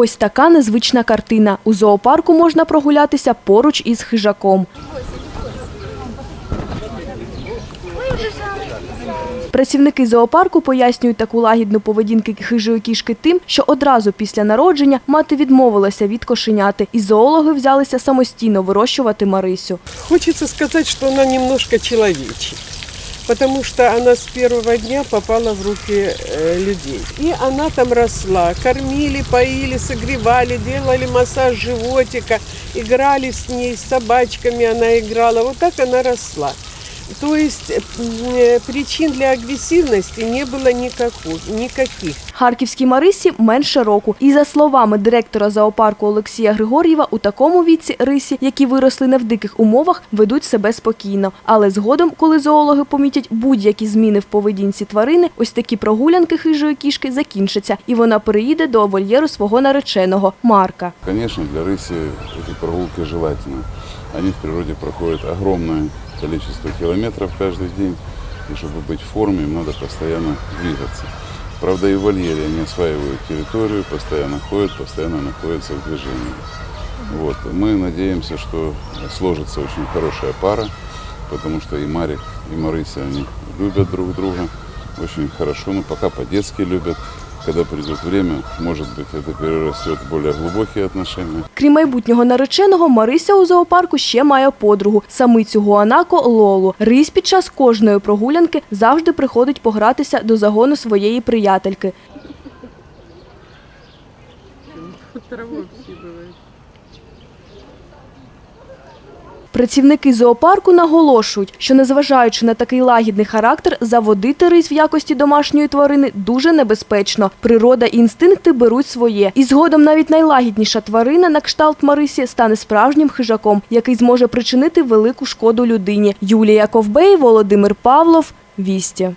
Ось така незвична картина. У зоопарку можна прогулятися поруч із хижаком. Працівники зоопарку пояснюють таку лагідну поведінку хижої кішки тим, що одразу після народження мати відмовилася від кошеняти, і зоологи взялися самостійно вирощувати Марисю. Хочется сказать, что она немножко человечек, потому что она с первого дня попала в руки э, людей. И она там росла, кормили, поили, согревали, делали массаж животика, играли с ней, с собачками она играла. Вот так она росла. То есть э, причин для агрессивности не было никаких. никаких. Харківській Марисі менше року. І за словами директора зоопарку Олексія Григор'єва, у такому віці рисі, які виросли не в диких умовах, ведуть себе спокійно. Але згодом, коли зоологи помітять будь-які зміни в поведінці тварини, ось такі прогулянки хижої кішки закінчаться, і вона переїде до вольєру свого нареченого Марка. Конечно, для рыси эти прогулки желательны. Они в природе проходят огромное количество километров каждый день, и чтобы быть в форме, им надо постоянно двигаться. Правда, и в вольере они осваивают территорию, постоянно ходят, постоянно находятся в движении. Вот. Мы надеемся, что сложится очень хорошая пара, потому что и Марик, и Марыся, они любят друг друга очень хорошо, но пока по-детски любят. Когда придет время, может быть, это перерастет в более глубокие отношения. Крім майбутнього нареченого, Марися у зоопарку ще має подругу – самицю Гуанако Лолу. Рись під час кожної прогулянки завжди приходить погратися до загону своєї приятельки. Працівники зоопарку наголошують, що незважаючи на такий лагідний характер, заводити рись в якості домашньої тварини дуже небезпечно. Природа і інстинкти беруть своє. І згодом навіть найлагідніша тварина на кшталт Марисі стане справжнім хижаком, який зможе причинити велику шкоду людині. Юлія Ковбей, Володимир Павлов, Вісті.